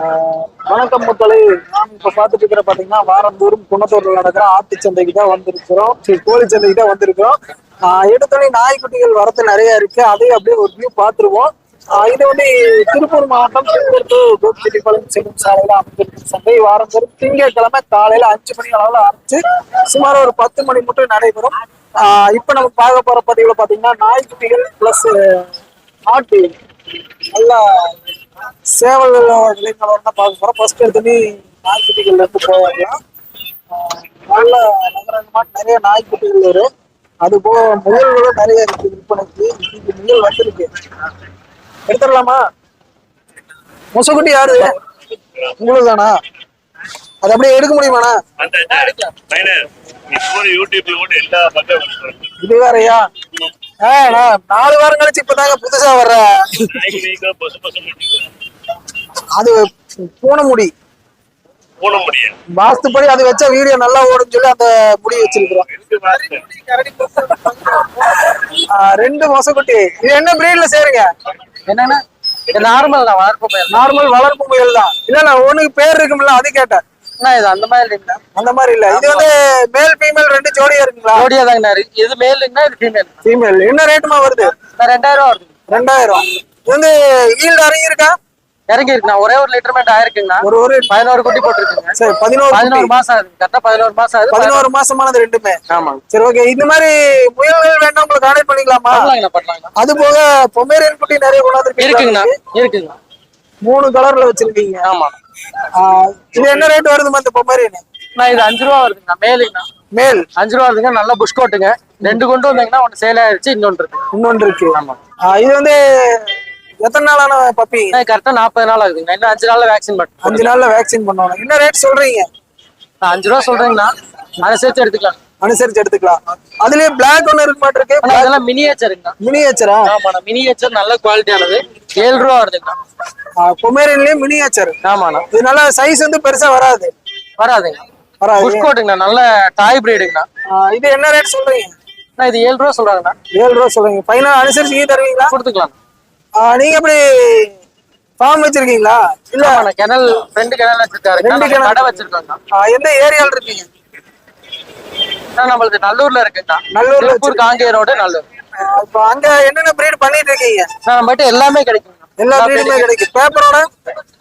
வணக்கம் மக்களே. நாம் இப்ப பாத்துட்டு இருக்கிற பாத்தீங்கன்னா வாரந்தோறும் குணத்தூர்ல நடக்கிற ஆட்டு சந்தைக்கு தான் வந்திருக்கிறோம். கோழி சந்தைக்கு தான் வந்திருக்கிறோம். ஆஹ் எடுத்தோடனே நாய்க்குட்டிகள் வரத்து நிறைய இருக்கு. அதையும் அப்படியே ஒரு வியூ பாத்துருவோம் இது வந்து திருப்பூர் மாவட்டம் திருப்பூர் டு கோபிச்செட்டிப்பாளையம் செல்லும் சாலையில அமைந்திருக்கும் சந்தை. வாரந்தோறும் திங்கட்கிழமை காலையில அஞ்சு மணி அளவுல ஆரம்பிச்சு சுமார் ஒரு பத்து மணி மட்டும் நடைபெறும். ஆஹ் இப்ப நம்ம பார்க்க போற பதிவுல பாத்தீங்கன்னா நாய்க்குட்டிகள் பிளஸ் ஆட்டு. நல்லா சேவல் இளைஞர்கள் தான் பார்க்க போறோம். ஃபர்ஸ்ட் எடுத்துட்டு நாய்க்குட்டிகள் இருந்து போகலாம் ஆஹ் நல்ல நகரமா நிறைய நாய்க்குட்டிகள் வரும் அது போக முயல்களும் நிறைய இருக்கு. விற்பனைக்கு இன்னைக்கு முயல் வந்திருக்கு. எடுத்துடலாமா? முசக்குட்டி யாரு? உங்களுக்கு தானா அது அப்படியே எடுக்க முடியுமாண்ணா? இது வேறயா? நாலு வாரம் கழிச்சு இப்பதாங்க புதுசா வர்ற அது பூனை முடி வாஸ்துப்படி அது வச்ச வீடியோ நல்லா ஓடுன்னு சொல்லி அந்த முடி வச்சிருக்கிறோம். ரெண்டு மொசக்குட்டி. இது என்ன பிரீட்ல சேருங்க? என்னன்னா? நார்மல் தான் வளர்ப்பு பயிர் நார்மல் வளர்ப்பு முயல் தான். இல்ல நான் உனக்கு பேர் இருக்கும்ல அது கேட்டேன். இது அந்த மாதிரி இல்லைங்களா அந்த மாதிரி இல்ல. இது வந்து மேல் ஃபீமேல் ரெண்டு ஜோடியா இருக்குங்களா? ஜோடியா தாங்கண்ணா இருக்கு. இது மேலுங்கண்ணா இது ஃபீமேல் ஃபீமேல் என்ன ரேட்டுமா வருது? ரெண்டாயிரம் ரூபா வருது. ரெண்டாயிரம். இது வந்து ஈல்டு இறங்கி இருக்கா? இறங்கி இருக்குண்ணா ஒரே ஒரு லிட்டர் மேட் ஆயிருக்குங்கண்ணா. ஒரு ஒரு பதினோரு குட்டி போட்டுருக்குங்க. சரி பதினோரு பதினோரு. மாசம் ஆகுது. கரெக்டா பதினோரு மாசம் ஆகுது. பதினோரு மாசமானது ரெண்டுமே. ஆமாங்க. சரி ஓகே இந்த மாதிரி முயல்கள் வேண்டாம் உங்களுக்கு கான்டாக்ட் பண்ணிக்கலாமா? பண்ணலாங்கண்ணா அது போக பொமேரியன் குட்டி நிறைய கொண்டாந்து இருக்குங்கண்ணா. இருக்குங்கண்ணா. மூணு கலர்ல வச்சிருக்கீங்க. ஆமா. இது என்ன ரேட் வருதுமா இந்த பொமேரியன்? நான் இது அஞ்சு ரூபா வருதுங்கண்ணா. மேலுங்கண்ணா. மேல். அஞ்சு ரூபா வருதுங்க. நல்ல புஷ் கோட்டுங்க ரெண்டு கொண்டு வந்தீங்கன்னா ஒன்று சேல் ஆயிடுச்சு இன்னொன்று இருக்கு. இன்னொன்று இருக்கு. ஆமா. இது வந்து எத்தனை நாளான பப்பி? கரெக்டா நாற்பது நாள் ஆகுதுங்க இன்னும் அஞ்சு நாள்ல வேக்சின் மட்டும் அஞ்சு நாள்ல வேக்சின் பண்ணுவாங்க என்ன ரேட் சொல்றீங்க? நான் அஞ்சு ரூபா சொல்றேங்கண்ணா. அதை சேர்த்து எடுத்துக்கலாம். அனுசரிச்சு எடுத்துக்கலாம். அதுலயே பிளாக் ஒன்னு இருக்க ஆனா மாட்டிருக்கு இதெல்லாம் மினியேச்சருங்கண்ணா மினியேச்சரா ஆமாண்ணா மினியேச்சர் நல்ல குவாலிட்டியானது ஏழு ரூபா வருதுங்கண்ணா. பொமேரியன்லயே மினியேச்சர் ஆமாண்ணா. இது நல்லா சைஸ் வந்து பெருசா வராது. வராதுங்க வராது. புஷ் கோட்டுங்கண்ணா நல்ல டாய் பிரீடுங்கண்ணா இது என்ன ரேட் சொல்றீங்க? இது ஏழு ரூபா சொல்றாங்கண்ணா. ஏழு ரூபா சொல்றீங்க. ஃபைனல் அனுசரிச்சு தருவீங்களா? கொடுத்துக்கலாம் நீங்க எப்படி ஃபார்ம் வச்சிருக்கீங்களா? இல்ல கிணல் ரெண்டு கிணல் வச்சிருக்காரு ரெண்டு கிணறு. கடை வச்சிருக்காங்க எந்த ஏரியால இருக்கீங்க? நம்மளுக்கு நல்லூர்ல இருக்குங்கண்ணா நல்லூர்ல திருப்பூர் காங்கேய ரோடு நல்லூர். இப்ப அங்க என்னென்ன பிரீட் பண்ணிட்டு இருக்கீங்க? நான் நம்மகிட்ட எல்லாமே கிடைக்கும். எல்லா பிரீடுமே கிடைக்கும். பேப்பரோட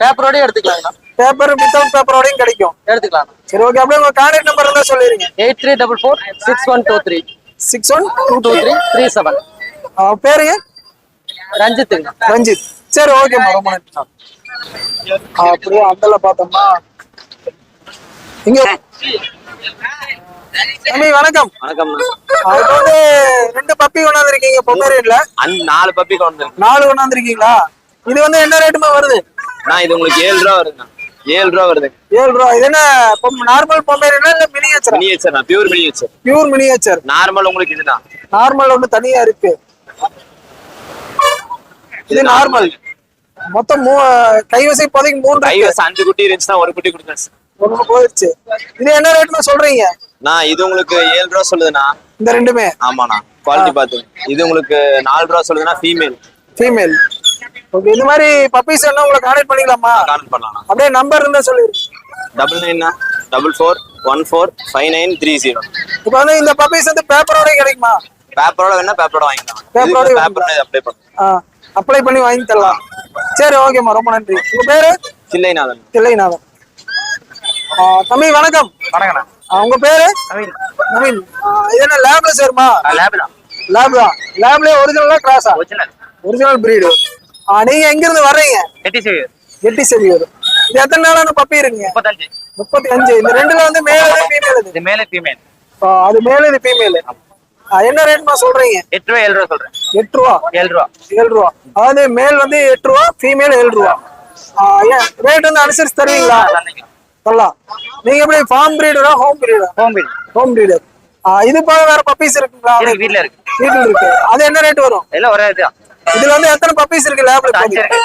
பேப்பரோடய எடுத்துக்கலாங்கண்ணா பேப்பர் வித்தவுட் பேப்பரோடையும் கிடைக்கும். எடுத்துக்கலாம் சரி ஓகே அப்படியே உங்க கான்டாக்ட் நம்பர் இருந்தா சொல்லிருங்க eight three double four six one two three. Six one two two three three seven. பேருங்க. ரஞ்சித்துங்க. ரஞ்சித். சரி ஓகேம்மா ரொம்ப நன்றி அப்படியே அந்தல பார்த்தோம்னா இங்க தம்பி வணக்கம். வணக்கம். இப்ப வந்து ரெண்டு பப்பி கொண்டாந்துருக்கீங்க பொம்மேரியன்ல நாலு பப்பி கொண்டு. நாலு கொண்டாந்துருக்கீங்களா? இது வந்து என்ன ரேட்டுமா வருது? நான் இது உங்களுக்கு ஏழு ரூபா வருதுண்ணா ஏழு ரூபா வருது ஏழு ரூபா. இது என்ன நார்மல் பொம்மேரியனா இல்ல miniature miniature pure miniature pure miniature normal உங்களுக்கு இதுதான். நார்மல் ஒண்ணு தனியா இருக்கு. இது நார்மல் மொத்தம் மூ கைவசை இப்போதைக்கு மூணு. கைவசம் அஞ்சு குட்டி இருந்துச்சுன்னா ஒரு குட்டி கொடுத்தேன் சார். ஒண்ணு போயிடுச்சு. இது என்ன ரேட்னு சொல்றீங்க? நான் இது உங்களுக்கு ஏழு ரூபா சொல்லுதுண்ணா. இந்த ரெண்டுமே? ஆமாண்ணா குவாலிட்டி பார்த்து. இது உங்களுக்கு நாலு ரூபா சொல்லுதுன்னா ஃபீமேல் ஃபீமேல் ஓகே இந்த மாதிரி பப்பீஸ் என்ன உங்களை கான்டாக்ட் பண்ணிக்கலாமா? கான்ட் பண்ணலாம் அப்படியே நம்பர் இருந்தா சொல்லிருங்க double நைன்னா double four one four five nine three zero இப்போ வந்து இந்த பப்பீஸ் வந்து பேப்பரோட கிடைக்குமா? பேப்பரோட வேணா பேப்பரோட வாங்கிக்கலாம். பேப்பரோட பேப்பர் அப்ளை பண்ணலாம். அப்ளை பண்ணி வாங்கி தரலாம். சரி ஓகேம்மா ரொம்ப நன்றி. உங்க பேரு? தில்லைநாதன். ஆ, தம்பி வணக்கம். வணக்கண்ணா. ஆ, உங்க பேரு? நவீன். நவீன். இது என்ன லேப்ல சேருமா? லேப் தான். லேப் தான். லேப்லயே ஒரிஜினலா கிராஸா ஒரிஜினல் ஒரிஜினல் பிரீடு நீங்க எங்க இருந்து வர்றீங்க எட்டி சேவியர் எட்டி செவியூர் இது எத்தனை நாளான பப்பி இருக்குங்க? முப்பத்தஞ்சு. முப்பத்தி அஞ்சு இந்த ரெண்டுல வந்து மேல் ஃபீமேல் இது மேலே ஃபீமேல் ஆ, அது மேல் இது ஃபீமேல் என்ன ரேட்மா சொல்றீங்க? எட்டு ரூபா ஏழு ரூபா சொல்றேன். எட்டு ரூபா? ஏழு ரூபா. ஏழு ரூபா. அதாவது மேல் வந்து எட்டு ரூபா ஃபீமேல் ஏழு ரூபா. ரேட் வந்து அனுசரிச்சு தருவீங்களா? சொல்லலாம். நீங்க எப்படி ஃபார்ம் பிரீடரா ஹோம் பிரீடரா ஹோம் வீல் ஹோம் பிரீடர் இது போக வேற பப்பீஸ் இருக்குங்களா? இருக்கு வீட்ல இருக்கு. வீட்டுல இருக்கு. அது என்ன ரேட் வரும்? எல்லாம் ஒரே இதுதான். இதுல வந்து எத்தனை பப்பீஸ் இருக்கு லேப்ல அஞ்சு இருக்கு.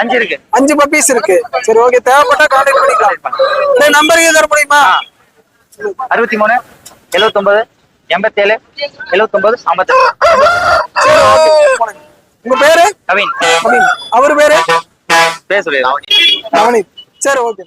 அஞ்சு இருக்கு. அஞ்சு பப்பீஸ் இருக்கு. சரி ஓகே தேவைப்பட்டா கான்டாக்ட் பண்ணிக்கலாம். நம்பர் தர முடியுமா? அறுபத்தி மூணு எழுவத்தொன்பது எண்பத்தேழு எழுவத்தொன்பது ஓகே உங்க பேரு? கவின் அவர் பேரு? பேர் சொல்லிடுறேன் சரி ஓகே.